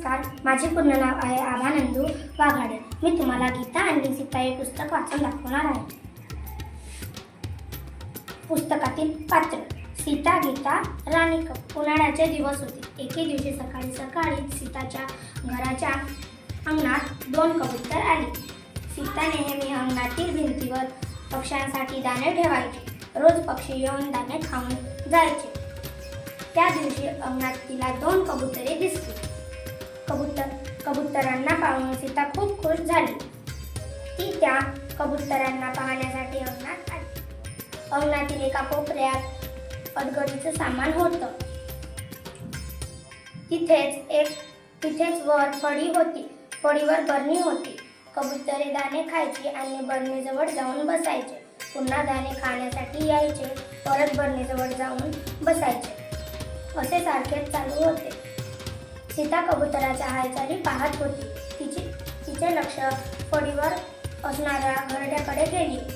नमस्कार. माझे पूर्ण नाव आहे आभानंदू वाघाडे. मी तुम्हाला गीता आणि सीता हे पुस्तक वाचून दाखवणार आहे. पुस्तकातील पात्र सीता गीता राणी कप. उन्हाळ्याचे दिवस होते. एके दिवशी सकाळी सकाळी सीताच्या घराच्या अंगणात दोन कबूतर आली. सीता नेहमी अंगणातील भिंतीवर पक्ष्यांसाठी दाणे ठेवायचे. रोज पक्षी येऊन दाणे खाऊन जायचे. त्या दिवशी अंगणात तिला दोन कबुतरे दिसली. कबुतर. कबुतरांना पाहून सीता खूप खुश झाली. ती त्या कबुतरांना पाहण्यासाठी अंगणात आली. अंगणातील एका कोपऱ्यात अडगडीचं सामान होतं. तिथेच एक तिथेच वर फळी होती. फळीवर बरणी होती. कबुतरे दाणे खायची आणि बरणीजवळ जाऊन बसायचे. पुन्हा दाणे खाण्यासाठी यायचे. परत बरणीजवळ जाऊन बसायचे. असे सारखेच चालू होते. सीता कबुतराच्या हालचाली पाहत होती. तिची तिचे लक्ष फडीवर असणाऱ्या घरट्याकडे गेली.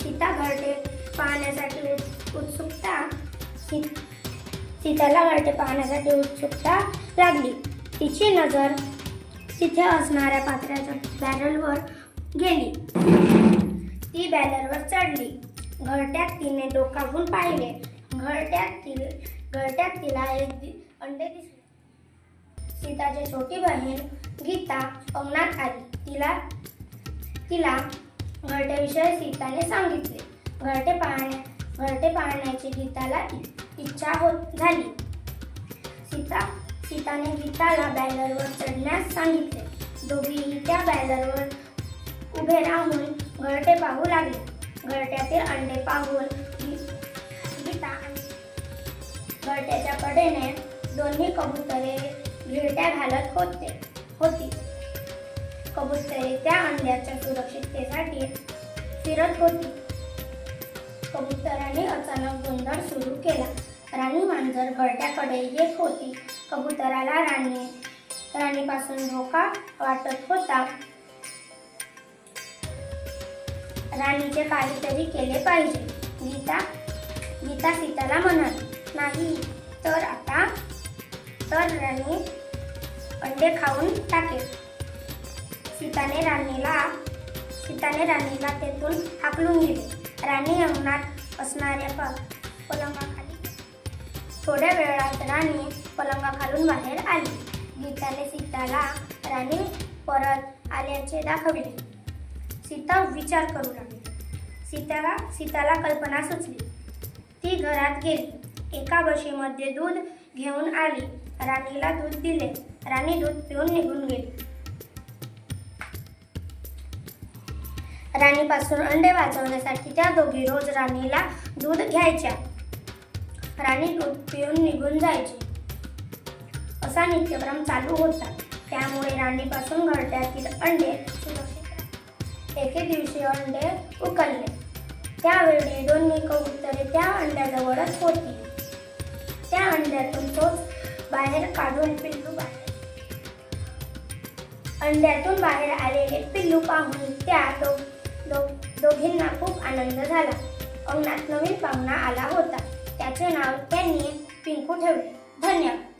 सीता घरटे पाहण्यासाठी उत्सुकता सी- सीताला घरटे पाहण्यासाठी उत्सुकता लागली. तिची नजर तिथे असणाऱ्या पात्र्याच्या बॅरलवर गेली. ती बॅलरवर चढली. घरट्यात तिने डोकावून पाहिले. घरट्यात ति घरट्यात तिला एक दि- अंडे दिसले. सीताची छोटी बहीण गीता अंगणात आली. तिला तिला घरट्याविषयी सीताने सांगितले. घरटे पाहण्या घरटे पाहण्याची गीताला इच्छा होत झाली. सीता सीताने गीताला बॅलरवर चढण्यास सांगितले. दोघीही त्या बॅलरवर उभे राहून घरटे पाहू लागले. घरट्यातील अंडे पाहून गीता घरट्याच्या कडेने दोन्ही कबुतरे घिरट्या घालत होते. होती. कबुतरे त्या अंड्याच्या सुरक्षिततेसाठी फिरत होती. कबुतराने अचानक गोंधळ सुरू केला. राणी मांजर घरट्याकडे येत होती. कबुतराला राणी राणीपासून धोका वाटत होता. राणीचे काहीतरी केले पाहिजे. गीता गीता सीताला म्हणाली नाही तर आता तर राणी अंडे खाऊन टाकेल. सीताने राणीला सीताने राणीला तेथून हाकलून दिले राणी अंगणात असणाऱ्या प पलंगाखाली थोड्या वेळात राणी पलंगाखालून बाहेर आली. गीताने सीताला राणी परत आल्याचे दाखवले. सीता विचार करू लागली. सीताला सीताला कल्पना सुचली. ती घरात गेली. एका बशीमध्ये दूध घेऊन आली. राणीला दूध दिले. राणी दूध पिऊन निघून गेली. राणीपासून अंडे वाचवण्यासाठी त्या दोघी रोज राणीला दूध घ्यायच्या. राणी दूध पिऊन निघून जायची. असा नित्यक्रम चालू होता. त्यामुळे राणीपासून घरट्यातील अंडे एके दिवशी अंडे उकलले. त्यावेळी दोन्ही कबुतरे त्या अंड्याजवळच होती. अंड्यातून तोच बाहेर काढून पिल्लू बाहेर. अंड्यातून बाहेर आलेले पिल्लू पाहून त्या दो, दो, दोघींना खूप आनंद झाला. अंगणात नवीन पाहुणा आला होता. त्याचे नाव त्यांनी पिंकू ठेवले. धन्यवाद.